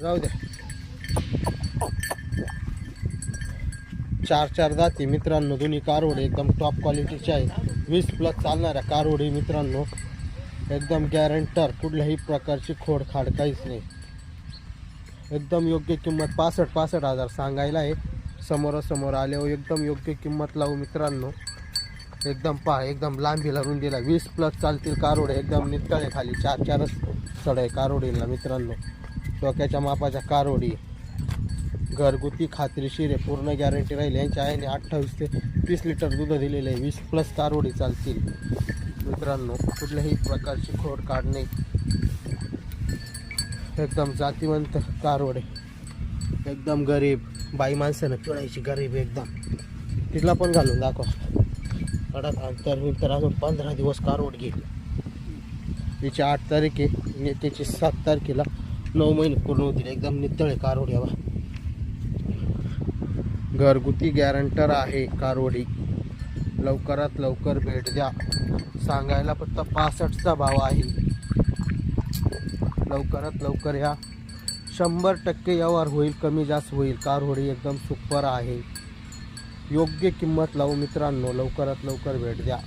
जाऊ द्या चार चार जाती मित्रांनो दोन्ही कारवडे एकदम टॉप क्वालिटीचे आहे वीस प्लस चालणाऱ्या कारवडी मित्रांनो एकदम गॅरंटर कुठल्याही प्रकारची खोड खाड काहीच नाही. एकदम योग्य किंमत पासष्ट पासष्ट हजार सांगायला आहे. समोरासमोर आल्यावर एकदम योग्य किंमत लावू मित्रांनो. एकदम पहा एकदम लांबीला रुंदीला वीस प्लस चालतील कारोडे एकदम नितकाळे खाली. चार चारच चढ आहे कारोडीला मित्रांनो. डोक्याच्या मापाच्या कारोडी घरगुती खात्रीशीर आहे पूर्ण गॅरंटी राहील. यांच्या आईने अठ्ठावीस ते तीस लिटर दूध दिलेलं आहे. वीस प्लस कारोडी चालतील. मित्रांनो कुठल्याही प्रकारची खोड काढणे एकदम जातीवंत कारवडे एकदम गरीब. बाई माणसानं पिळायची गरीब एकदम. तिथला पण घालून दाखवा. कडक अंतर तर अजून पंधरा दिवस कारवड घेईल. तिची आठ तारीख आहे. तिची सात तारखेला नऊ महिने पूर्ण होतील. एकदम नितळे कारवड यावा घरगुती गॅरंटर आहे कारवडी. लवकरात लवकर भेट द्या. सांगायला फक्त पासष्टचा भाव आहे. लवकरात लवकर या. शंभर टक्के व्यवहार होईल कमी जास्त होईल. कारवडी एकदम सुपर आहे. योग्य किंमत लावू मित्रांनो लवकरात लवकर भेट द्या.